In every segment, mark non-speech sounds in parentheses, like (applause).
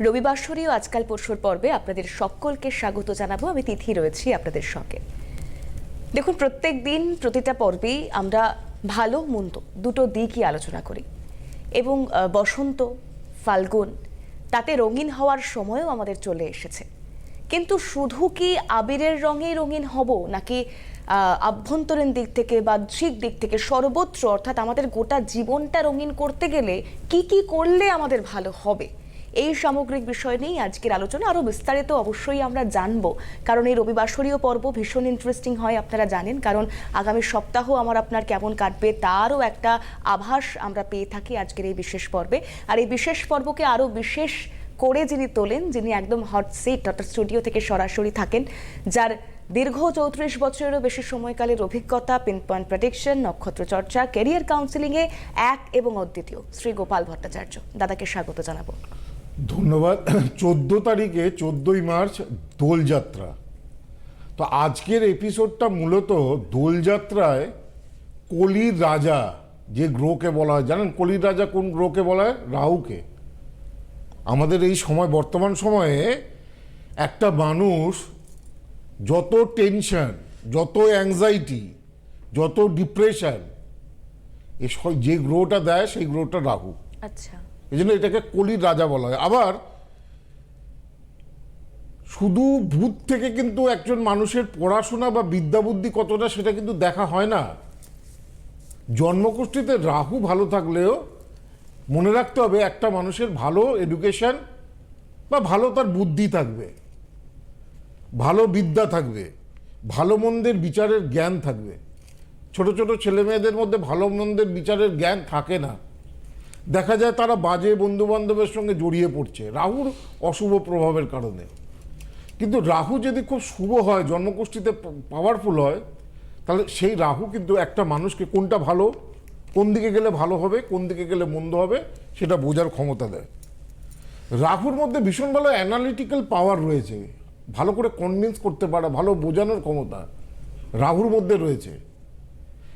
রবিবাসরীয় আজকাল পরশুর পর্বে আপনাদের সকলকে স্বাগত জানাব। আমি তিথি রয়েছি আপনাদের সঙ্গে। দেখুন, প্রত্যেক দিন প্রতিটা পর্বেই আমরা ভালো, মন্দ দুটো দিকই আলোচনা করি। এবং বসন্ত, ফাল্গুন, তাতে রঙিন হওয়ার সময়ও আমাদের চলে এসেছে। কিন্তু শুধু কি আবিরের রঙে রঙিন হব, নাকি আভ্যন্তরীণ দিক থেকে বাহ্যিক দিক থেকে সর্বত্র, অর্থাৎ আমাদের গোটা জীবনটা রঙিন করতে গেলে কি কি করলে আমাদের ভালো হবে? এই সামগ্রিক বিষয় নিয়েই আজকের আলোচনা। আরও বিস্তারিত অবশ্যই আমরা জানব। কারণ এই রবিবাসরীয় পর্ব ভীষণ ইন্টারেস্টিং হয়, আপনারা জানেন। কারণ আগামী সপ্তাহ আমার আপনার কেমন কাটবে তারও একটা আভাস আমরা পেয়ে থাকি আজকের এই বিশেষ পর্বে। আর এই বিশেষ পর্বকে আরও বিশেষ করে যিনি তোলেন, যিনি একদম হট সিট অর্থাৎ স্টুডিও থেকে সরাসরি থাকেন, যার দীর্ঘ চৌত্রিশ বছরেরও বেশি সময়কালের অভিজ্ঞতা পিন পয়েন্ট প্রেডিকশন নক্ষত্র চর্চা ক্যারিয়ার কাউন্সিলিংয়ে এক এবং অদ্বিতীয়, শ্রী গোপাল ভট্টাচার্য। দাদাকে স্বাগত জানাব। ধন্যবাদ। (coughs) চোদ্দ তারিখে, চোদ্দই মার্চ, দোলযাত্রা। তো আজকের এপিসোডটা মূলত দোলযাত্রায় কলির রাজা যে গ্রহকে বলা হয়, জানেন কলির রাজা কোন গ্রহকে বলা হয়? রাহুকে। আমাদের এই সময়, বর্তমান সময়ে একটা মানুষ যত টেনশন, যত অ্যাংজাইটি যত ডিপ্রেশন এ সব- যে গ্রহটা দেয়, সেই গ্রহটা রাহু। আচ্ছা। এই জন্য এটাকে কলির রাজা বলা হয়। আবার শুধু ভূত থেকে কিন্তু একজন মানুষের পড়াশোনা বা বিদ্যা বুদ্ধি কতটা সেটা কিন্তু দেখা হয় না। জন্মগোষ্ঠীতে রাহু ভালো থাকলেও মনে রাখতে হবে একটা মানুষের ভালো এডুকেশন বা ভালো তার বুদ্ধি থাকবে, ভালো বিদ্যা থাকবে, ভালো মন্দের বিচারের জ্ঞান থাকবে। ছোট ছোট ছেলে মেয়েদের মধ্যে ভালো মন্দের বিচারের জ্ঞান থাকে না। দেখা যায় তারা বাজে বন্ধু বান্ধবের সঙ্গে জড়িয়ে পড়ছে, রাহুর অশুভ প্রভাবের কারণে। কিন্তু রাহু যদি খুব শুভ হয়, জন্মগোষ্ঠীতে পাওয়ারফুল হয়, তাহলে সেই রাহু কিন্তু একটা মানুষকে কোনটা ভালো, কোন দিকে গেলে ভালো হবে, কোন দিকে গেলে মন্দ হবে, সেটা বোঝার ক্ষমতা দেয়। রাহুর মধ্যে ভীষণ ভালো অ্যানালিটিক্যাল পাওয়ার রয়েছে, ভালো করে কনভিন্স করতে পারা, ভালো বোঝানোর ক্ষমতা রাহুর মধ্যে রয়েছে।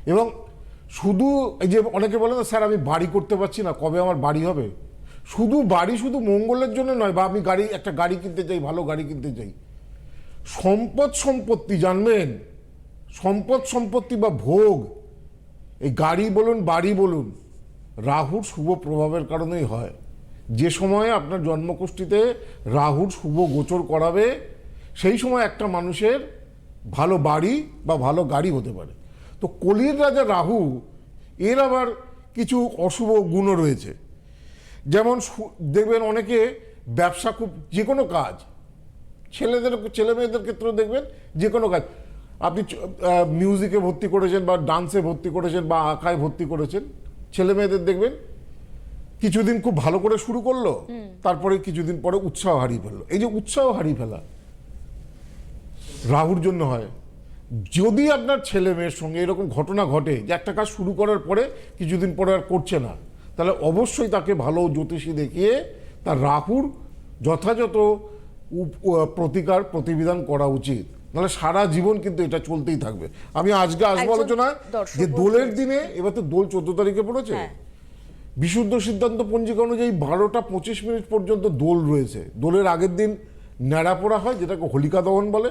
এবং শুধু এই যে অনেকে বলে না, স্যার, আমি বাড়ি করতে পারছি না, কবে আমার বাড়ি হবে? শুধু বাড়ি শুধু মঙ্গলের জন্য নয়, বা আমি গাড়ি, একটা গাড়ি কিনতে চাই, ভালো গাড়ি কিনতে চাই। সম্পদ সম্পত্তি, জানবেন? সম্পদ সম্পত্তি বা ভোগ, এই গাড়ি বলুন, বাড়ি বলুন, রাহুর শুভ প্রভাবের কারণেই হয়। যে সময়ে আপনার জন্মকুষ্ঠিতে রাহুর শুভ গোচর করাবে, সেই সময় একটা মানুষের ভালো বাড়ি বা ভালো গাড়ি হতে পারে। তো কলির রাজা রাহু এর আবার কিছু অশুভ গুণও রয়েছে। যেমন দেখবেন অনেকে ব্যবসা খুব যে কোনো কাজ ছেলেদের ছেলে মেয়েদের ক্ষেত্রেও দেখবেন যে কোনো কাজ। আপনি মিউজিকে ভর্তি করেছেন বা ডান্সে ভর্তি করেছেন বা আঁকায় ভর্তি করেছেন ছেলে মেয়েদের দেখবেন কিছুদিন খুব ভালো করে শুরু করল তারপরে কিছুদিন পরে উৎসাহ হারিয়ে ফেলল। এই যে উৎসাহ হারিয়ে ফেলা রাহুর জন্য হয়। যদি আপনার ছেলে মেয়ের সঙ্গে এরকম ঘটনা ঘটে যে একটা কাজ শুরু করার পরে কিছুদিন পরে আর করছে না তাহলে অবশ্যই তাকে ভালো জ্যোতিষী দেখিয়ে তার রাহুর যথাযথ প্রতিকার প্রতিবিধান করা উচিত। নাহলে সারা জীবন কিন্তু এটা চলতেই থাকবে। আমি আজকে আসব আলোচনায় যে দোলের দিনে এবার তো দোল চোদ্দ তারিখে পড়েছে। হ্যাঁ। বিশুদ্ধ সিদ্ধান্ত পঞ্জিকা অনুযায়ী বারোটা পঁচিশ মিনিট পর্যন্ত দোল রয়েছে। দোলের আগের দিন ন্যাড়া পোড়া হয় যেটাকে হোলিকা দহন বলে।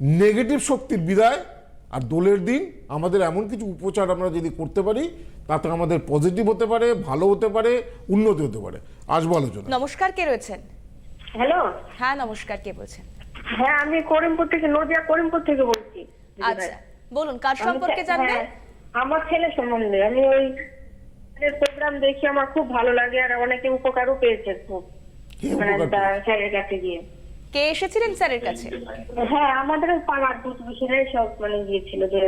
নেগেটিভ শক্তির বিদায় আর দোলের দিন আমাদের এমন কিছু উপচার আমরা যদি করতে পারি তাতে আমাদের পজিটিভ হতে পারে ভালো হতে পারে উন্নতি হতে পারে। আসব আলোচনা নমস্কার কে রয়েছেন? হ্যালো। হ্যাঁ নমস্কার কে বলছেন? হ্যাঁ আমি করিমপুর থেকে নদিয়া করিমপুর থেকে বলছি। আচ্ছা বলুন কার সম্পর্কে ছে- জানবেন? হ্যাঁ, আমার ছেলে সম্বন্ধে। আমি ওই প্রোগ্রাম দেখি আমার খুব ভালো লাগে আর অনেকে উপকারও পেয়েছে খুব। মানে তার স্যারের কাছে গিয়ে। কে এসেছিলেন স্যারের কাছে? হ্যাঁ আমাদের পাড়ার প্রতিবেশীরাই সব মানে গিয়েছিল যে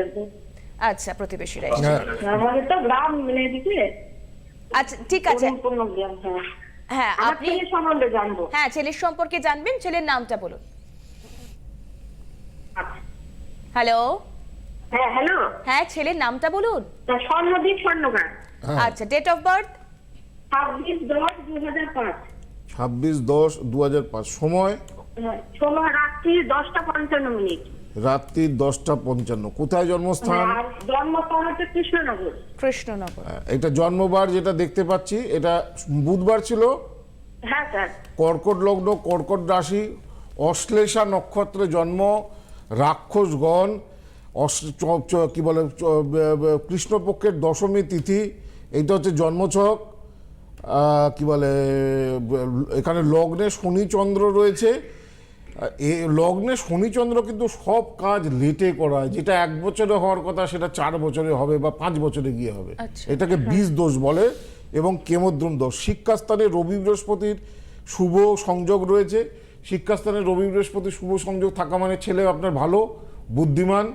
আচ্ছা প্রতিবেশীরা আমাদের তো গ্রাম মানে এদিকে। আচ্ছা ঠিক আছে। হ্যাঁ। হ্যাঁ আপনি সম্বন্ধে জানব। হ্যাঁ ছেলের সম্পর্কে জানবেন ছেলের নামটা বলুন। হ্যালো? হ্যাঁ হ্যালো? হ্যাঁ ছেলের নামটা বলুন। স্বর্ণদীপ স্বর্ণকার। হ্যাঁ। আচ্ছা ডেট অফ বার্থ ছাব্বিশ দশ দু হাজার পাঁচ। ছাব্বিশ দশ দু হাজার পাঁচ। সময়? সময় রাত্রি দশটা পঞ্চান্ন মিনিট। রাত্রি দশটা পঞ্চান্ন। কোথায় জন্মস্থান? জন্মস্থান হচ্ছে কৃষ্ণনগর। কৃষ্ণনগর। হ্যাঁ, এটা জন্মবার যেটা দেখতে পাচ্ছি এটা বুধবার ছিল? হ্যাঁ স্যার। কর্কট লগ্ন কর্কট রাশি অশ্লেষা নক্ষত্রে জন্ম রাক্ষসগণ কি বলে কৃষ্ণপক্ষের দশমী তিথি এইটা হচ্ছে জন্মছক আহ, কি বলে এখানে লগ্নে শনিচন্দ্র রয়েছে এ লগ্নে শনিচন্দ্র কিন্তু সব কাজ লেটে করায়। যেটা এক বছরে হওয়ার কথা সেটা চার বছরে হবে বা পাঁচ বছরে গিয়ে হবে। আচ্ছা। এটাকে বীজ দোষ বলে এবং কেমদ্রুম দোষ। শিক্ষাস্থানে রবি বৃহস্পতির শুভ সংযোগ রয়েছে। শিক্ষাস্থানে রবি বৃহস্পতির শুভ সংযোগ থাকা মানে ছেলে আপনার ভালো বুদ্ধিমান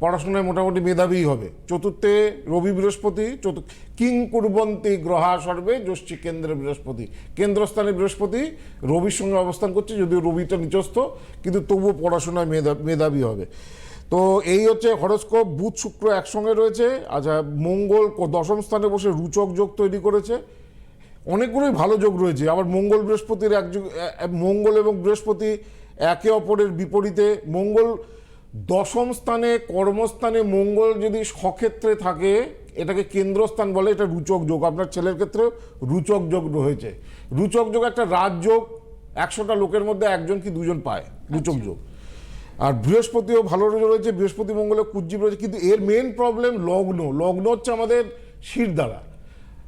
পড়াশোনায় মোটামুটি মেধাবী হবে। চতুর্থে রবি বৃহস্পতি, চতুর্থ কিং কুর্বন্তী গ্রহা সর্বে যষ্টি কেন্দ্রে বৃহস্পতি। কেন্দ্রস্থানে বৃহস্পতি, রবির সঙ্গে অবস্থান করছে, যদিও রবিটা নিচস্থ কিন্তু তবুও পড়াশোনায় মেধা, মেধাবী হবে। তো এই হচ্ছে হরস্কোপ, বুধ, শুক্র একসঙ্গে রয়েছে। আচ্ছা মঙ্গল দশম স্থানে বসে রুচক যোগ তৈরি করেছে। অনেকগুলোই ভালো যোগ রয়েছে। আবার মঙ্গল বৃহস্পতির এক মঙ্গল এবং বৃহস্পতি একে অপরের বিপরীতে। মঙ্গল দশম স্থানে কর্মস্থানে মঙ্গল যদি সক্ষেত্রে থাকে এটাকে কেন্দ্রস্থান বলে এটা রুচক যোগ। আপনার ছেলের ক্ষেত্রে রুচক যোগ রয়েছে। রুচক যোগ একটা রাজযোগ একশোটা লোকের মধ্যে একজন কি দুজন পায় রুচক যোগ। আর বৃহস্পতিও ভালো রয়েছে বৃহস্পতি মঙ্গলে কুজ্জীব রয়েছে কিন্তু এর মেন প্রবলেম লগ্ন। লগ্ন হচ্ছে আমাদের শির দ্বারা।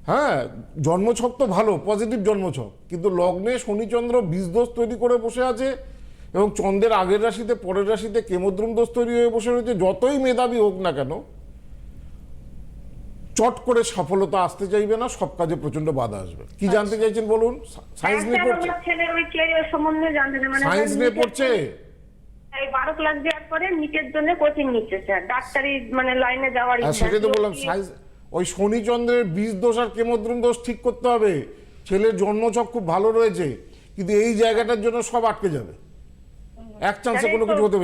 হ্যাঁ জন্মছক তো ভালো পজিটিভ জন্মছক কিন্তু লগ্নে শনিচন্দ্র বীজদোষ তৈরি করে বসে আছে এবং চন্দ্রের আগের রাশিতে পরের রাশিতে কেমদ্রুম দোষ তৈরি হয়ে বসে রয়েছে। যতই মেধাবী হোক না কেন চট করে সফলতা আসতে চাইবে না সব কাজে প্রচণ্ড বাধা আসবে। কি জানতে চাইছেন বলুন? সায়েন্স নিয়ে পড়ছে। চাই মানে সায়েন্স নিয়ে পড়ছে? বারো ক্লাস দেওয়ার পরে নিটের জন্য কোচিং নিচ্ছে স্যার। ডাক্তারি মানে লাইনে যাওয়ার। হ্যাঁ, সেটাই তো বললাম সাইজ ওই শনিচন্দ্রের বীজ দোষ আর কেমদ্রুম দোষ ঠিক করতে হবে। ছেলের জন্মছক খুব ভালো রয়েছে কিন্তু এই জায়গাটার জন্য সব আটকে যাবে। এক চান্সে কোনো কিছু হতে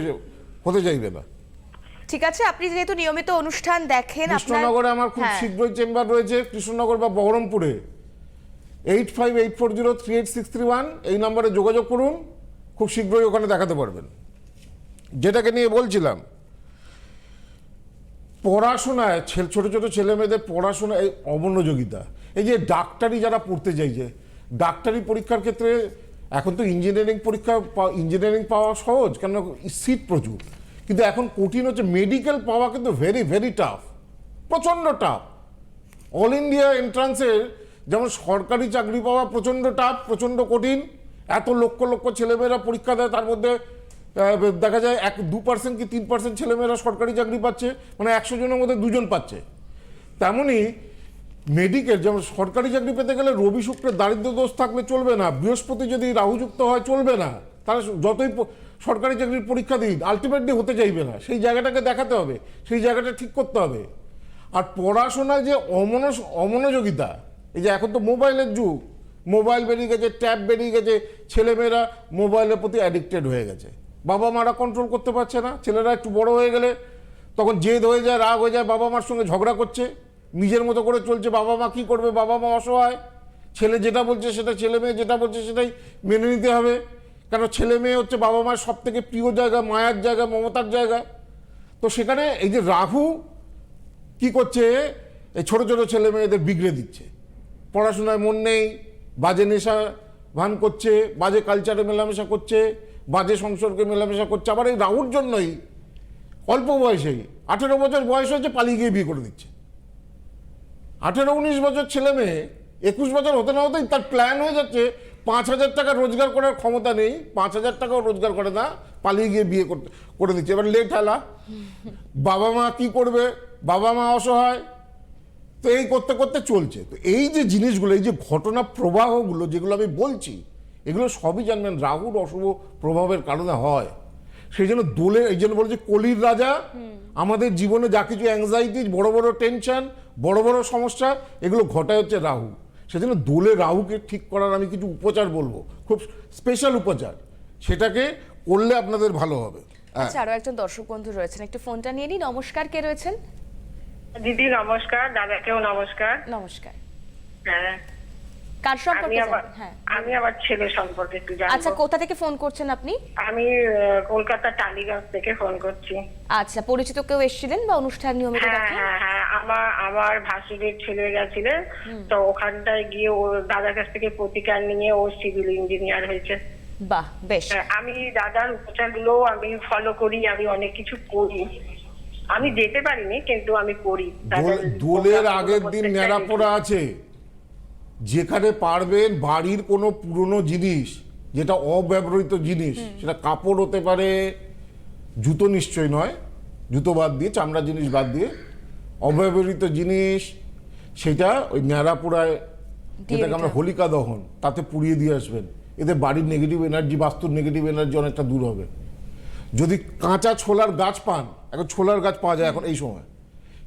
হতে চাইবে না। ঠিক আছে আপনি যেহেতু নিয়মিত অনুষ্ঠান দেখেন আপনার কৃষ্ণনগরে আমার খুব হ্যাঁ। শীঘ্রই চেম্বার রয়েছে কৃষ্ণনগর বা বহরমপুরে। Eight five eight four zero three eight six three one এই নম্বরে যোগাযোগ করুন খুব শীঘ্রই ওখানে দেখাতে পারবেন। যেটাকে নিয়ে বলছিলাম পড়াশোনায় ছে- ছোট ছোট ছেলে মেয়েদের পড়াশোনায় অমনোযোগিতা। এই যে ডাক্তারি যারা পড়তে চাইছে ডাক্তারি পরীক্ষার ক্ষেত্রে এখন তো ইঞ্জিনিয়ারিং পরীক্ষা ইঞ্জিনিয়ারিং পাওয়া সহজ কেন সিট প্রচুর। কিন্তু এখন কঠিন হচ্ছে মেডিকেল পাওয়া কিন্তু ভেরি ভেরি টাফ প্রচণ্ড টাফ অল ইন্ডিয়া এন্ট্রান্সের যেমন সরকারি চাকরি পাওয়া প্রচণ্ড টাফ প্রচণ্ড কঠিন। এত লক্ষ লক্ষ ছেলেমেয়েরা পরীক্ষা দেয়, তার মধ্যে দেখা যায় এক, দু পার্সেন্ট কি তিন পার্সেন্ট ছেলেমেয়েরা সরকারি চাকরি পাচ্ছে মানে একশো জনের মধ্যে দুজন পাচ্ছে। তেমনই মেডিকেল যেমন সরকারি চাকরি পেতে গেলে রবি শুক্রের দারিদ্র দোষ থাকলে চলবে না, বৃহস্পতি যদি রাহুযুক্ত হয় চলবে না তারা যতই সরকারি চাকরির পরীক্ষা দিন আলটিমেটলি হতে চাইবে না, সেই জায়গাটাকে দেখাতে হবে, সেই জায়গাটা ঠিক করতে হবে। আর পড়াশোনায় যে অমনস, অমনোযোগিতা, এই যে এখন তো মোবাইলের যুগ, মোবাইল বেরিয়ে গেছে, ট্যাব বেরিয়ে গেছে, ছেলেমেয়েরা মোবাইলের প্রতি অ্যাডিক্টেড হয়ে গেছে। বাবা মারা কন্ট্রোল করতে পারছে না, ছেলেরা একটু বড় হয়ে গেলে তখন জেদ হয়ে যায়, রাগ হয়ে যায় বাবা মার সঙ্গে ঝগড়া করছে। নিজের মতো করে চলছে, বাবা মা কী করবে, বাবা মা অসহায়। ছেলে যেটা বলছে সেটা, ছেলে মেয়ে যেটা বলছে সেটাই মেনে নিতে হবে। কেন ছেলে মেয়ে হচ্ছে বাবা মায়ের সব থেকে প্রিয় জায়গা, মায়ার জায়গা, মমতার জায়গা। তো সেখানে এই যে রাহু কি করছে, এই ছোট ছোট ছেলে মেয়েদের বিগড়ে দিচ্ছে। পড়াশোনায় মন নেই, বাজে নেশা ভান করছে, বাজে কালচারে মেলামেশা করছে, বাজে সংসর্গে মেলামেশা করছে। আবার এই রাহুর জন্যই অল্প বয়সেই, আঠেরো বছর বয়স হয়েছে পালিয়ে গিয়ে বিয়ে করে দিচ্ছে। আঠেরো উনিশ বছর ছেলে মেয়ে একুশ বছর হতে না হতেই তার প্ল্যান হয়ে যাচ্ছে পাঁচ হাজার টাকা রোজগার করার ক্ষমতা নেই পাঁচ হাজার টাকাও রোজগার করে না পালিয়ে গিয়ে বিয়ে করতে করে দিচ্ছে। এবার লেট হেলা। বাবা মা কি করবে? বাবা মা অসহায়। তো এই করতে করতে চলছে। তো এই যে জিনিসগুলো এই যে ঘটনা প্রবাহগুলো যেগুলো আমি বলছি এগুলো সবই জানবেন রাহুর অশুভ প্রভাবের কারণে হয়। সেই জন্য দোলে এই জন্য বলছে কলির রাজা আমাদের জীবনে যা কিছু অ্যাংজাইটি বড় বড় টেনশন বড় বড় সমস্যা এগুলো ঘটায় হচ্ছে রাহু। সেজন্য দোলে রাহুকে ঠিক করার আমি কিছু উপচার বলব। খুব স্পেশাল উপচার। সেটাকে করলে আপনাদের ভালো হবে। আচ্ছা আরও একজন দর্শক বন্ধু রয়েছেন। একটু ফোনটা নিয়ে নিন নমস্কার কে রয়েছেন? দিদি নমস্কার। দাদাকেও নমস্কার। নমস্কার। হ্যাঁ। কার আমি সম্পর্কে আবার হ্যাঁ। আমি আবার ছেলে সম্পর্কে একটু আচ্ছা কোথা থেকে ফোন করছেন আপনি? আমি কলকাতা টালিগঞ্জ থেকে ফোন করছি। আচ্ছা পরিচিত কেউ এসেছিলেন বা অনুষ্ঠান নিয়মিত হ্যাঁ হ্যাঁ হ্যাঁ আমার আমার ভাসুরের ছেলে গেছিলেন। তো ওখানটায় গিয়ে ওর দাদার কাছ থেকে প্রতিকার নিয়ে ও সিভিল ইঞ্জিনিয়ার হয়েছে। বাহ বেশ। হ্যাঁ, আমি দাদার উপচারগুলো আমি ফলো করি আমি অনেক কিছু করি। আমি যেতে পারিনি কিন্তু আমি করি। দোলের আগের দিন ন্যাড়াপোড়া আছে। যেখানে পারবেন বাড়ির কোনো পুরনো জিনিস যেটা অব্যবহৃত জিনিস সেটা কাপড় হতে পারে জুতো নিশ্চয় নয় জুতো বাদ দিয়ে চামড়া জিনিস বাদ দিয়ে অব্যবহৃত জিনিস সেটা ওই ন্যাড়াপোড়ায় যেটাকে আমরা হোলিকা দহন তাতে পুড়িয়ে দিয়ে আসবেন। এতে বাড়ির নেগেটিভ এনার্জি বাস্তুর নেগেটিভ এনার্জি অনেকটা দূর হবে। যদি কাঁচা ছোলার গাছ পান এখন ছোলার গাছ পাওয়া যায় এখন এই সময়।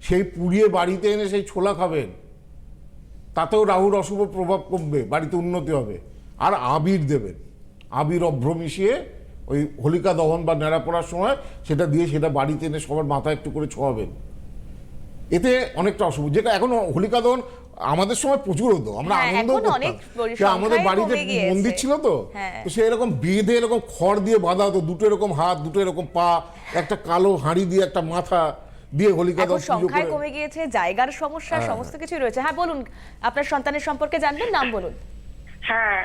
সেই পুড়িয়ে বাড়িতে এনে সেই ছোলা খাবেন তাতেও রাহুর অশুভ প্রভাব কমবে বাড়িতে উন্নতি হবে। আর আবির দেবেন। আবির অভ্র মিশিয়ে ওই হোলিকা দহন বা নেড়া পড়ার সময় সেটা দিয়ে সেটা বাড়িতে এনে সবার মাথা একটু করে ছোঁয়াবেন। এতে অনেকটা অশুভ। যেটা এখন হোলিকা দহন আমাদের সময় প্রচুর হতো আমরা হ্যাঁ, আনন্দ আমাদের বাড়িতে মন্দির ছিল তো হ্যাঁ। তো সে এরকম বেঁধে এরকম খড় দিয়ে বাঁধা হতো দুটো এরকম হাত দুটো এরকম পা একটা কালো হাঁড়ি দিয়ে একটা মাথা দিয়ে হোলিকা এখন সংখ্যায় কমে গিয়েছে জায়গার সমস্যা সমস্ত কিছুই রয়েছে। হ্যাঁ বলুন আপনার সন্তানের সম্পর্কে জানবেন? নাম বলুন। হ্যাঁ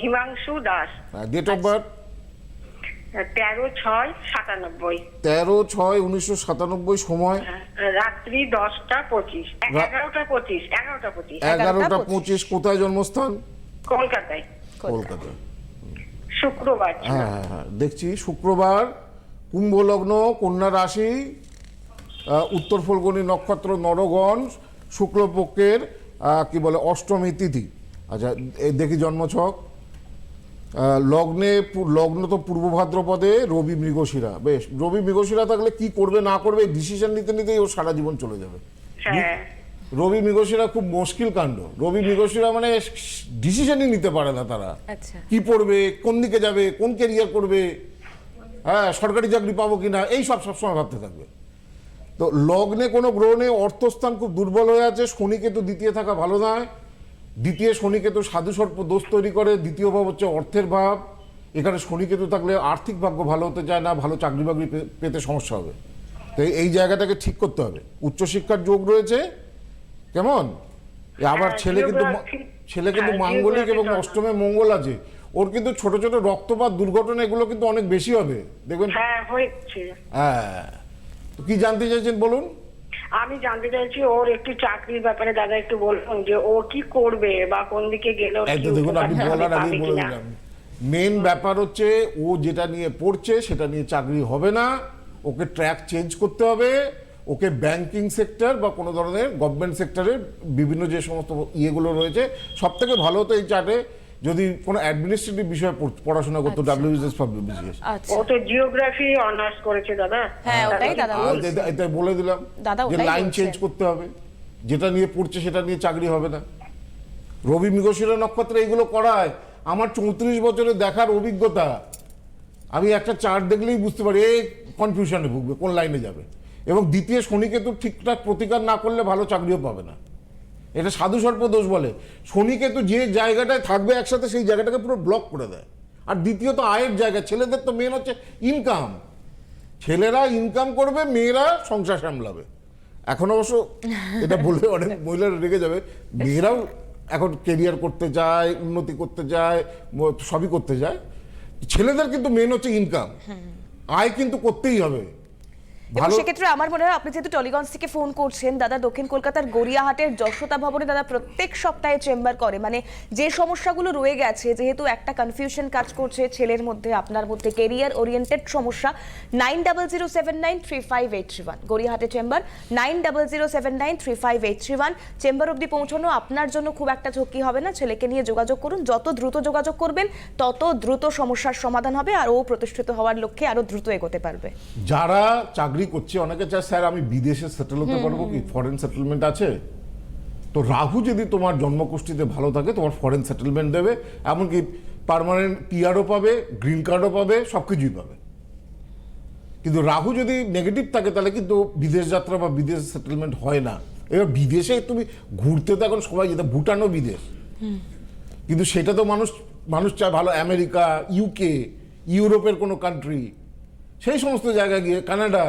Himanshu Das. Date of birth তেরো ছয় সাতানব্বই। তেরো ছয় উনিশশো সাতানব্বই সময়? রাত্রি দশটা পঁচিশ। এগারোটা পঁচিশ এগারোটা পঁচিশ। এগারোটা পঁচিশ। কোথায় জন্মস্থান? কলকাতায়। কলকাতায়। শুক্রবার। হ্যাঁ হ্যাঁ হ্যাঁ। দেখছি শুক্রবার কুম্ভ লগ্ন কন্যা রাশি উত্তর ফলগুনি নক্ষত্র নরগণ শুক্লপক্ষের কি বলে অষ্টমী তিথি। আচ্ছা দেখি জন্মছক। লগ্নে লগ্ন তো পূর্ব ভাদ্রপদে রবি মৃগশিরা। বেশ রবি মৃগশিরা থাকলে কি করবে না করবে ডিসিশন নিতে নিতেই ওর সারা জীবন চলে যাবে। হ্যাঁ। রবি মৃগশিরা খুব মুশকিল কাণ্ড। রবি মৃগশিরা মানে ডিসিশনই নিতে পারে না তারা। আচ্ছা। কি পড়বে কোন দিকে যাবে কোন ক্যারিয়ার করবে হ্যাঁ সরকারি চাকরি পাবো কিনা এই সব সবসময় ভাবতে থাকবে। তো লগ্নে কোনো গ্রহণে অর্থস্থান খুব দুর্বল হয়ে আছে শনিকেতু দ্বিতীয় থাকা ভালো নয়। দ্বিতীয় শনিকেতু সাধু সর্প দোষ তৈরি করে দ্বিতীয় ভাব হচ্ছে অর্থের ভাব। এখানে শনিকেতু থাকলে আর্থিক ভাগ্য ভালো হতে চায় না ভালো চাকরি বাকরি পেতে সমস্যা হবে। তো এই জায়গাটাকে ঠিক করতে হবে। উচ্চশিক্ষার যোগ রয়েছে কেমন? আবার হ্যাঁ, ছেলে কিন্তু ছেলে কিন্তু হ্যাঁ, মাঙ্গলিক এবং অষ্টমে মঙ্গল আছে। ওর কিন্তু ছোট ছোট রক্তপাত দুর্ঘটনা এগুলো কিন্তু অনেক বেশি হবে। দেখবেন হ্যাঁ তো কি জানতে চাইছেন বলুন? আমি জানতে চাইছি ওর একটু চাকরির ব্যাপারে দাদা একটু বলুন যে ও কি করবে বা কোন দিকে গেলে দেখুন আপনি বলার আগেই বলে দিলাম। মেন ব্যাপার হচ্ছে ও যেটা নিয়ে পড়ছে সেটা নিয়ে চাকরি হবে না। ওকে ট্র্যাক চেঞ্জ করতে হবে। ওকে ব্যাংকিং সেক্টর বা কোনো ধরনের গভর্নমেন্ট সেক্টরের বিভিন্ন যে সমস্ত ইয়েগুলো রয়েছে সব থেকে ভালো হতো এই চার্টে। যদি কোনো অ্যাডমিনিস্ট্রেটিভ বিষয়ে পড়- পড়াশোনা করতো ডাব্লিউবিসিএস পাবলিক আচ্ছা। ও তো জিওগ্রাফি অনার্স করেছে দাদা। হ্যাঁ, ওটাই দাদা। এটা- বলে দিলাম যে লাইন চেঞ্জ করতে হবে। যেটা নিয়ে পড়ছে সেটা নিয়ে চাকরি হবে না। রবি মৃগশিরা নক্ষত্রে এগুলো করায়। আমার চৌত্রিশ বছরের দেখার অভিজ্ঞতা। আমি একটা চার্ট দেখলেই বুঝতে পারি এই কনফিউশনে ভুগবে কোন লাইনে যাবে। এবং দ্বিতীয় শনিকেতু ঠিকঠাক প্রতিকার না করলে ভালো চাকরিও পাবে না। এটা সাধু সর্প দোষ বলে। শনিকে তো যে জায়গাটায় থাকবে একসাথে সেই জায়গাটাকে পুরো ব্লক করে দেয়। আর দ্বিতীয়ত আয়ের জায়গা, ছেলেদের তো মেন হচ্ছে ইনকাম ছেলেরা ইনকাম করবে, মেয়েরা সংসার সামলাবে। এখন অবশ্য এটা বললে অনেক মহিলারা রেগে যাবে। মেয়েরাও এখন কেরিয়ার করতে চায় উন্নতি করতে ম- সবই করতে চায় ছেলেদের কিন্তু মেন হচ্ছে ইনকাম আয় কিন্তু করতেই হবে। এবং সেক্ষেত্রে আমার মনে হয় আপনি যেহেতু টলিগঞ্জ থেকে ফোন করছেন দাদা দক্ষিণ কলকাতার গড়িয়াহাটের যশোদা ভবনে দাদা প্রত্যেক সপ্তাহে চেম্বার করে। মানে যে সমস্যাগুলো রয়ে গেছে যেহেতু একটা কনফিউশন কাজ করছে ছেলের মধ্যে আপনার মধ্যে কেরিয়ার ওরিয়েন্টেড সমস্যা nine double zero seven nine three five eight three one গড়িয়াহাটের chamber nine double zero seven nine three five eight three one chamber অবধি পৌঁছানো আপনার জন্য খুব একটা ঝক্কি হবে না। ছেলেকে নিয়ে যোগাযোগ করুন যত দ্রুত যোগাযোগ করবেন তত দ্রুত সমস্যার সমাধান হবে আর ও প্রতিষ্ঠিত হওয়ার লক্ষ্যে আরও দ্রুত এগোতে পারবে। যারা চাকরি করছে। অনেকে চায় স্যার আমি বিদেশে সেটেল হতে পারব কি? ফরেন সেটেলমেন্ট আছে? তো রাহু যদি তোমার জন্মকুষ্ঠিতে ভালো থাকে তোমার ফরেন সেটেলমেন্ট দেবে এমনকি পার্মানেন্ট পিআরও পাবে গ্রিন কার্ডও পাবে সব কিছুই পাবে। কিন্তু রাহু যদি নেগেটিভ থাকে তাহলে কিন্তু বিদেশ যাত্রা বা বিদেশ সেটেলমেন্ট হয় না। এবার বিদেশে তুমি ঘুরতে তো এখন সবাই যেতে ভুটানও বিদেশ। কিন্তু সেটা তো মানুষ মানুষ চায় ভালো আমেরিকা ইউকে ইউরোপের কোনো কান্ট্রি সেই সমস্ত জায়গায় গিয়ে কানাডা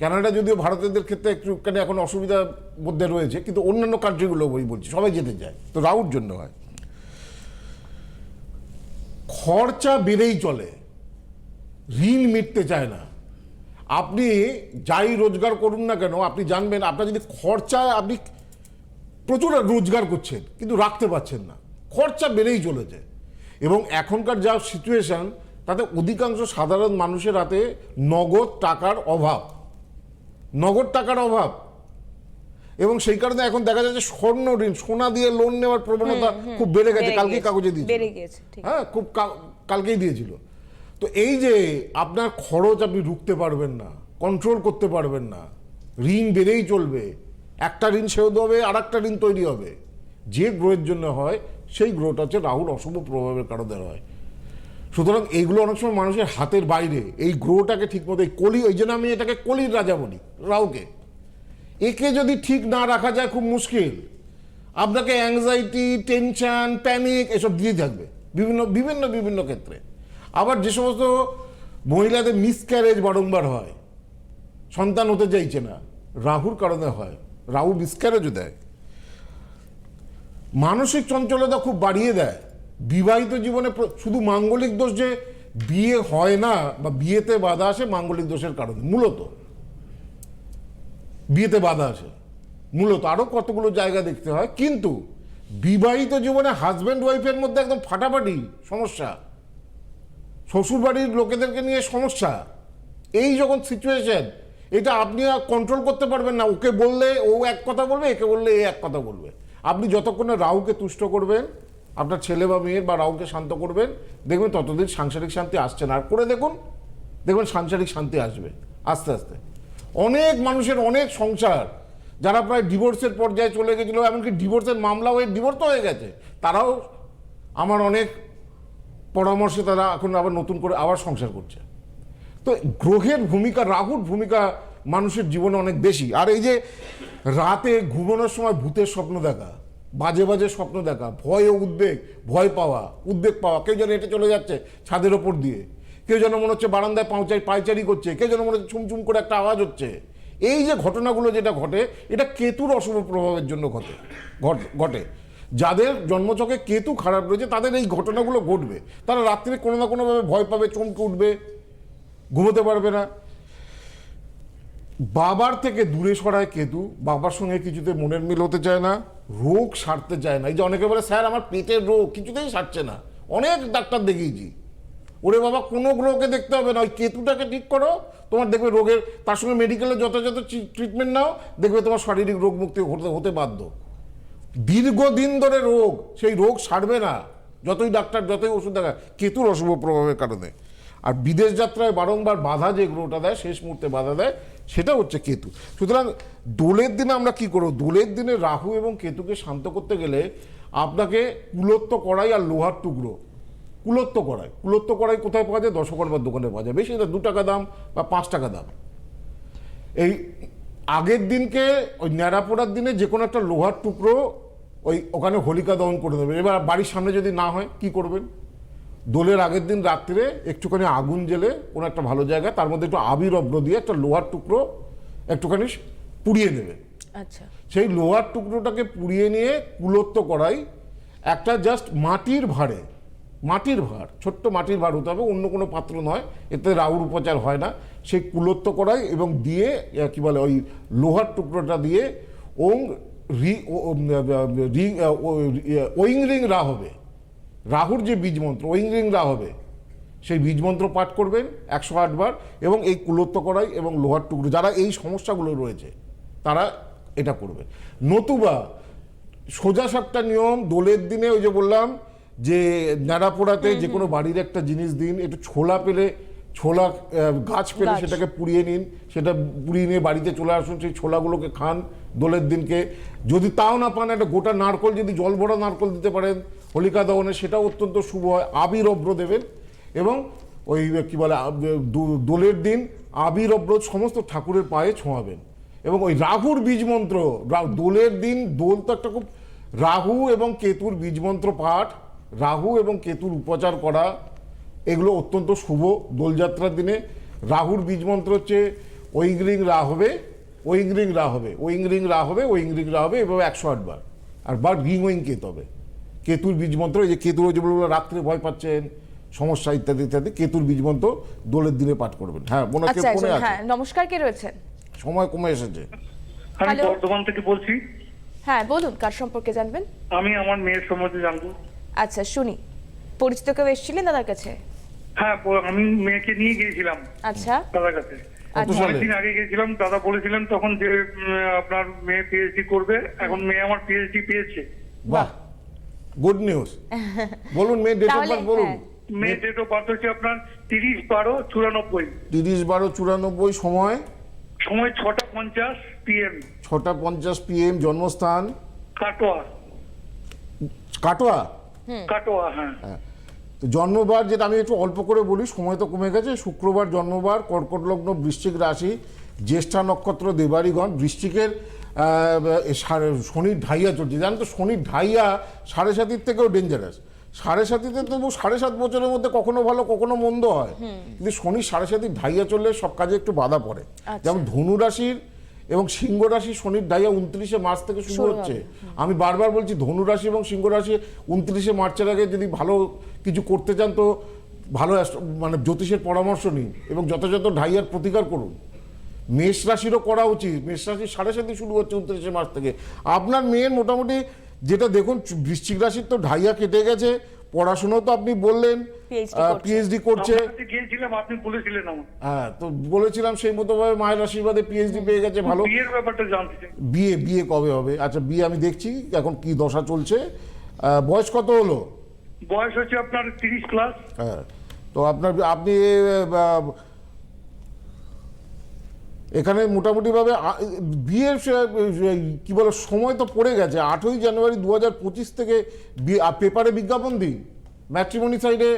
কানাডা যদিও ভারতীয়দের ক্ষেত্রে একটুখানি এখন অসুবিধার মধ্যে রয়েছে, কিন্তু অন্যান্য কান্ট্রিগুলো বলছি, সবাই যেতে চায়, তো রাউর জন্য হয়। খরচা বেড়েই চলে, ঋণ মিটতে চায় না। আপনি যাই রোজগার করুন না কেন, আপনি জানবেন, আপনার যদি খরচা আপনি প্রচুর রোজগার করছেন, কিন্তু রাখতে পারছেন না, খরচা বেড়েই চলেছে। এবং এখনকার যা সিচুয়েশন তাতে অধিকাংশ সাধারণ মানুষের হাতে নগদ টাকার অভাব। নগদ টাকার অভাব। এবং সেই কারণে এখন দেখা যাচ্ছে স্বর্ণ ঋণ সোনা দিয়ে লোন নেওয়ার প্রবণতা খুব বেড়ে গেছে। কালকে কাগজে দিয়েছে। হ্যাঁ খুব কালকেই দিয়েছিল। তো এই যে আপনার খরচ আপনি রুখতে পারবেন না কন্ট্রোল করতে পারবেন না ঋণ বেড়েই চলবে। একটা ঋণ সেও হবে আর একটা ঋণ তৈরি হবে। যে গ্রহের জন্য হয় সেই গ্রহটা হচ্ছে রাহুল অশুভ প্রভাবের কারণে হয়। সুতরাং এইগুলো অনেক সময় মানুষের হাতের বাইরে, এই গ্রহটাকে ঠিকমতো, এই কলি ওই জন্য আমি এটাকে কলির রাজা বলি, রাহুকে। একে যদি ঠিক না রাখা যায় খুব মুশকিল। আপনাকে অ্যাংজাইটি টেনশন প্যানিক এসব দিয়ে থাকবে, বিভিন্ন বিভিন্ন বিভিন্ন ক্ষেত্রে। আবার যে সমস্ত মহিলাদের মিসক্যারেজ বারংবার হয়, সন্তান হতে চাইছে না, রাহুর কারণে হয়, রাহু মিসক্যারেজও দেয়। মানসিক চঞ্চলতা খুব বাড়িয়ে দেয়। বিবাহিত জীবনে শুধু মাঙ্গলিক দোষ যে বিয়ে হয় না বা বিয়েতে বাধা আসে মাঙ্গলিক দোষের কারণে, মূলত। বিয়েতে বাধা আসে, মূলত। আরও কতগুলো জায়গা দেখতে হয়। কিন্তু বিবাহিত জীবনে হাজব্যান্ড ওয়াইফের মধ্যে একদম ফাটাফাটি সমস্যা। শ্বশুর বাড়ির লোকেদেরকে নিয়ে সমস্যা। এই যখন সিচুয়েশন এটা আপনি আর কন্ট্রোল করতে পারবেন না। ওকে বললে ও এক কথা বলবে, একে বললে এ এক কথা বলবে। আপনি যতক্ষণে রাহুকে তুষ্ট করবেন আপনার ছেলে বা মেয়ের বা রাহুকে শান্ত করবেন। দেখবেন ততদিন সাংসারিক শান্তি আসছে না। আর করে দেখুন, দেখবেন সাংসারিক শান্তি আসবে, আস্তে আস্তে। অনেক মানুষের অনেক সংসার, যারা প্রায় ডিভোর্সের পর্যায়ে চলে গেছিল, এমনকি ডিভোর্সের মামলা হয়ে ডিভোর্স হয়ে গেছে। তারাও আমার অনেক পরামর্শে তারা এখন আবার নতুন করে আবার সংসার করছে। তো গ্রহের ভূমিকা, রাহুর ভূমিকা মানুষের জীবনে অনেক বেশি। আর এই যে রাতে ঘুমানোর সময় ভূতের স্বপ্ন দেখা বাজে বাজে স্বপ্ন দেখা, ভয় ও উদ্বেগ, ভয় পাওয়া, উদ্বেগ পাওয়া, কেউ যেন হেঁটে চলে যাচ্ছে ছাদের ওপর দিয়ে, কেউ যেন মনে হচ্ছে বারান্দায় পাঁচাই পাইচারি করছে, কেউ যেন মনে হচ্ছে ছুমছুম করে একটা আওয়াজ হচ্ছে। এই যে ঘটনাগুলো যেটা ঘটে, এটা কেতুর অশুভ প্রভাবের জন্য ঘটে, ঘট- ঘটে। যাদের জন্মচকে কেতু খারাপ রয়েছে, তাদের এই ঘটনাগুলো ঘটবে। তারা রাত্রে কোনো না কোনোভাবে ভয় পাবে, চমকে উঠবে, ঘুমোতে পারবে না। বাবার থেকে দূরে সরায় কেতু, বাবার সঙ্গে কিছুতে মনের মিল হতে চায় না। রোগ সারতে চায় না। এই যে অনেকে বলে, স্যার, আমার পেটের রোগ, কিছুতেই সারছে না। অনেক ডাক্তার দেখিয়েছি। ওরে বাবা, কোনো গ্রহকে দেখতে হবে না। ওই কেতুটাকে ঠিক করো, তোমার দেখবে রোগের, তার সঙ্গে মেডিকেলে যথাযথ ট্রিটমেন্ট নাও, দেখবে তোমার শারীরিক রোগ মুক্তি হতে বাধ্য। দীর্ঘদিন ধরে রোগ, সেই রোগ সারবে না। যতই ডাক্তার, যতই ওষুধ দেখা কেতুর অশুভ প্রভাবের কারণে। আর বিদেশ যাত্রায় বারংবার বাধা যে গ্রহটা দেয়, শেষ মুহূর্তে বাধা দেয়, সেটা হচ্ছে কেতু। সুতরাং দোলের দিনে আমরা কি করব? দোলের দিনে রাহু এবং কেতুকে শান্ত করতে গেলে আপনাকে কুলত্ব কড়াই আর লোহার টুকরো। কুলত্ব কড়াই। কুলত্ব কড়াই কোথায় পাওয়া যায়? দশকর্মার দোকানে পাওয়া যায়। বেশি দু টাকা দাম বা পাঁচ টাকা দাম। এই আগের দিনকে, ওই ন্যাড়া পোড়ার দিনে যে কোনো একটা লোহার টুকরো ওই ওখানে হোলিকা দহন করে দেবেন এবার বাড়ির সামনে যদি না হয়, কি করবেন? দোলের আগের দিন রাত্রে একটুখানি আগুন জেলে কোনো একটা ভালো জায়গায় তার মধ্যে একটু আবির অব্র দিয়ে একটা লোহার টুকরো একটুখানি পুড়িয়ে দেবে আচ্ছা। সেই লোহার টুকরোটাকে পুড়িয়ে নিয়ে কুলত্ব করাই একটা জাস্ট মাটির ভাঁড়ে মাটির ভাঁড় ছোট্ট মাটির ভাঁড় হতে হবে অন্য কোনো পাত্র নয় এতে রাউর উপচার হয় না। সেই কুলত্ব করাই এবং দিয়ে কি বলে ওই লোহার টুকরোটা দিয়ে ওং রি ওইং রিং রা হবে। রাহুর যে বীজ মন্ত্র রিং হবে। সেই বীজ মন্ত্র পাঠ করবেন একশো আটবার এবং এই কুলত্ব করাই এবং লোহার টুকরো যারা এই সমস্যাগুলো রয়েছে তারা এটা করবে। নতুবা সোজা সাপটা নিয়ম দোলের দিনে ওই যে বললাম যে ন্যাড়া পোড়াতে যে কোনো বাড়ির একটা জিনিস দিন একটু ছোলা পেলে ছোলা গাছ পেলে সেটাকে পুড়িয়ে নিন সেটা পুড়িয়ে নিয়ে বাড়িতে চলে আসুন সেই ছোলাগুলোকে খান দোলের দিনকে। যদি তাও না পান একটা গোটা নারকল যদি জল ভরা নারকল দিতে পারেন হোলিকা দহনে সেটাও অত্যন্ত শুভ হয়। আবির অভ্র দেবেন এবং ওই, কি বলে দোলের দিন আবির অব্রত সমস্ত ঠাকুরের পায়ে ছোঁয়াবেন। এবং ওই রাহুর বীজ মন্ত্র দোলের দিন দোল তো একটা খুব রাহু এবং কেতুর বীজ মন্ত্র পাঠ, রাহু এবং কেতুর উপচার করা, এগুলো অত্যন্ত শুভ দোলযাত্রার দিনে। রাহুর বীজ মন্ত্র হচ্ছে ওইংরিং রা হবে ওইংরিং রা হবে ওইংরিং রা হবে ওইংরিং রা হবে এভাবে একশো আটবার। আর বার রিং ওইং কেত হবে কেতুর বীজ মন্ত্র এই যে কেতুর রাত্রে ভয় পাচ্ছেন সমস্যা ইত্যাদি ইত্যাদি কেতুর বীজ মন্ত্র দোলের দিনে পাঠ করবেন। হ্যাঁ বোনাকে আচ্ছা ফোনে আছে। হ্যাঁ নমস্কার কে রয়েছেন? সময় কমে এসেছে। আমি। বর্ধমান থেকে বলছি। হ্যাঁ বলুন কার সম্পর্কে জানবেন? আমি আমার মেয়ের সম্বন্ধে জানব। আচ্ছা শুনি। পরিচিত কেউ এসেছিলেন দাদার কাছে? হ্যাঁ আমি মেয়েকে নিয়ে গিয়েছিলাম আচ্ছা। দাদার কাছে। আচ্ছা। অনেকদিন আগে গেছিলাম দাদা বলেছিলেন তখন যে আপনার মেয়ে পিএইচডি করবে এখন মেয়ে আমার পিএইচডি পেয়েছে। বাহ গুড নিউজ (laughs) বলুন মেয়ে ডেট অফ বার্থ বলুন। হ্যাঁ। মেয়ে ডেট অফ বার্থ হচ্ছে আপনার তিরিশ বারো চুরানব্বই। তিরিশ বারো চুরানব্বই সময়? সময় ছটা পঞ্চাশ পিএম ছটা পঞ্চাশ পিএম জন্মস্থান? কাটোয়া। কাটোয়া? কাটোয়া হ্যাঁ। তো জন্মবার যেটা আমি একটু অল্প করে বলি সময় তো কমে গেছে শুক্রবার জন্মবার কর্কট লগ্ন বৃশ্চিক রাশি জ্যেষ্ঠা নক্ষত্র দেবাড়িগণ বৃশ্চিকের শনির ঢাইয়া চলছে। জানেন তো শনির ঢাইয়া সাড়ে সাতির থেকেও ডেঞ্জারাস সাড়ে সাতিতে তবু সাড়ে সাত বছরের মধ্যে কখনো ভালো কখনো মন্দ হয়। কিন্তু শনির সাড়ে সাতির ঢাইয়া চললে সব কাজে একটু বাধা পড়ে। যেমন ধনু রাশির এবং সিংহ রাশি শনির ঢাইয়া উনত্রিশে মার্চ থেকে শুরু শুরু হচ্ছে। আমি বারবার বলছি ধনু রাশি এবং সিংহ রাশি উনত্রিশে মার্চের আগে যদি ভালো কিছু করতে চান তো ভালো মানে জ্যোতিষের পরামর্শ নিন এবং যথাযথ ঢাইয়ার প্রতিকার করুন। মেষ রাশিরও করা উচিত। মেষ রাশির সাড়ে সাথে শুরু হচ্ছে উনত্রিশে মার্চ থেকে। আপনার মেয়ের মোটামুটি যেটা দেখুন বৃশ্চিক রাশির তো ঢাইয়া কেটে গেছে। পড়াশুনো তো আপনি বললেন পিএইচডি করছে। গিয়েছিলাম আপনি বলেছিলেন হ্যাঁ তো বলেছিলাম সেই মতো ভাবে মায়ের আশীর্বাদে পিএইচডি পেয়ে গেছে ভালো। বিয়ের ব্যাপারটা জানতে বিয়ে বিয়ে কবে হবে? আচ্ছা বিয়ে আমি দেখছি এখন কি দশা চলছে। বয়স কত হলো? বয়স হচ্ছে আপনার তিরিশ প্লাস হ্যাঁ তো আপনার আপনি এখানে মোটামুটিভাবে বিয়ের কি বলে সময় তো পড়ে গেছে। আটই জানুয়ারি দু হাজার পঁচিশ থেকে পেপারে বিজ্ঞাপন দিন। ম্যাট্রিমনি সাইডে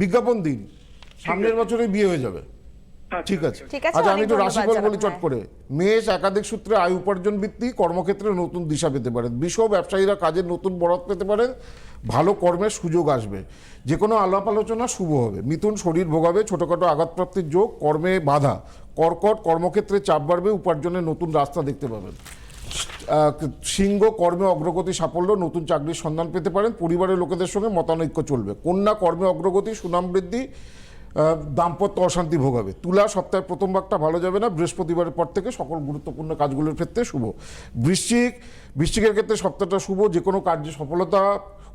বিজ্ঞাপন দিন। সামনের বছরে বিয়ে হয়ে যাবে। ঠিক আছে। আচ্ছা আমি একটু রাশিফল বলি চট। করে। মেষ একাধিক সূত্রে আয় উপার্জন বৃত্তি কর্মক্ষেত্রে নতুন দিশা পেতে পারেন। বিশ্ব ব্যবসায়ীরা কাজের নতুন বরাত পেতে পারেন। ভালো কর্মের সুযোগ আসবে। যে কোনো আলাপ আলোচনা শুভ হবে। মিথুন শরীর ভোগাবে ছোটখাটো আঘাতপ্রাপ্তির যোগ কর্মে বাধা। কর্কট কর্মক্ষেত্রে চাপ বাড়বে, উপার্জনের নতুন রাস্তা দেখতে পাবেন। সিংহ কর্মে অগ্রগতি সাফল্য, নতুন চাকরির সন্ধান পেতে পারেন, পরিবারের লোকেদের সঙ্গে মতানৈক্য চলবে। কন্যা কর্মে অগ্রগতি, সুনাম বৃদ্ধি দাম্পত্য অশান্তি ভোগাবে তুলা সপ্তাহের প্রথম ভাগটা ভালো যাবে না, বৃহস্পতিবারের পর থেকে সকল গুরুত্বপূর্ণ কাজগুলোর ক্ষেত্রে শুভ। বৃশ্চিক, বৃশ্চিকের ক্ষেত্রে সপ্তাহটা শুভ যে কোনো কার্যে সফলতা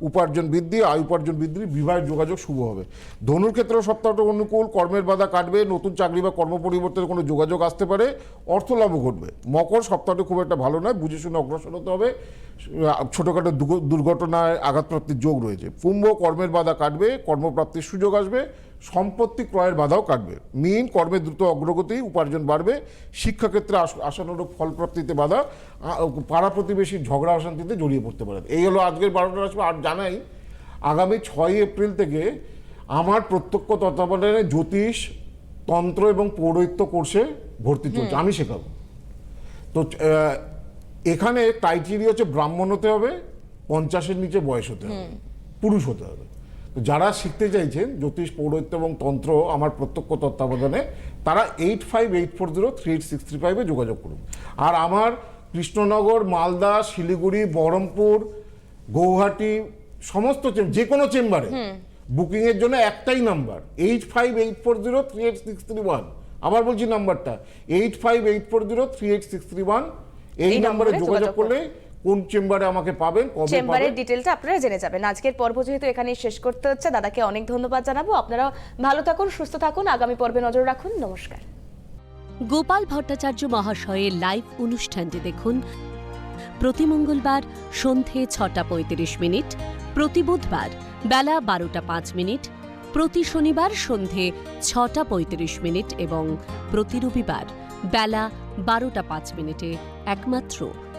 উপার্জন বৃদ্ধি, আয় উপার্জন বৃদ্ধি, বিবাহের যোগাযোগ শুভ হবে। ধনুর ক্ষেত্রে সপ্তাহটা অনুকূল, কর্মের বাধা কাটবে, নতুন চাকরি বা কর্ম পরিবর্তনের কোনো যোগাযোগ আসতে পারে অর্থ লাভও ঘটবে। মকর সপ্তাহটা খুব একটা ভালো নয়, বুঝে শুনে অগ্রসর হতে হবে। ছোটোখাটো দুর্ঘটনায় আঘাতপ্রাপ্তির যোগ রয়েছে। কুম্ভ কর্মের বাধা কাটবে, কর্মপ্রাপ্তির সুযোগ আসবে সম্পত্তি ক্রয়ের বাধাও কাটবে। মিন কর্মে দ্রুত অগ্রগতি উপার্জন বাড়বে শিক্ষাক্ষেত্রে আশানুরূপ ফলপ্রাপ্তিতে বাধা পাড়া প্রতিবেশীর ঝগড়া অশান্তিতে জড়িয়ে পড়তে পারে। এই হলো আজকের বারোটা রাশি আর জানাই আগামী ছয় এপ্রিল থেকে আমার প্রত্যক্ষ তত্ত্বাবধানে জ্যোতিষ তন্ত্র এবং পৌরোহিত্য কোর্সে ভর্তি চলছে। আমি শেখাবো। তো এখানে ক্রাইটেরিয়া হচ্ছে ব্রাহ্মণ হতে হবে পঞ্চাশের নিচে বয়স হতে হবে পুরুষ হতে হবে। যারা শিখতে চাইছেন জ্যোতিষ পৌরোহিত্য এবং তন্ত্র আমার প্রত্যক্ষ তত্ত্বাবধানে তারা eight five eight four zero three eight six three ফাইভে যোগাযোগ করুন। আর আমার কৃষ্ণনগর মালদা শিলিগুড়ি বহরমপুর গৌহাটি সমস্ত যে কোনো চেম্বারে বুকিং এর জন্য একটাই number eight five eight four zero three eight six three one আবার বলছি নাম্বারটা eight five eight four zero three eight six three one এই নাম্বারে যোগাযোগ করলে কোন চেম্বারে আমাকে পাবেন কবে চেম্বারের পাবেন ডিটেলটা আপনারা জেনে যাবেন। আজকের পর্ব যেহেতু এখানেই শেষ করতে হচ্ছে দাদাকে অনেক ধন্যবাদ জানাব। আপনারা ভালো থাকুন সুস্থ থাকুন। আগামী পর্বে নজর রাখুন। নমস্কার। গোপাল ভট্টাচার্য মহাশয়ের লাইভ অনুষ্ঠানটি দেখুন প্রতি মঙ্গলবার সন্ধে ছটা পঁয়ত্রিশ মিনিট প্রতি বুধবার বেলা বারোটা পাঁচ মিনিট প্রতি শনিবার সন্ধে ছটা পঁয়ত্রিশ মিনিট এবং প্রতি রবিবার বেলা বারোটা পাঁচ মিনিটে একমাত্র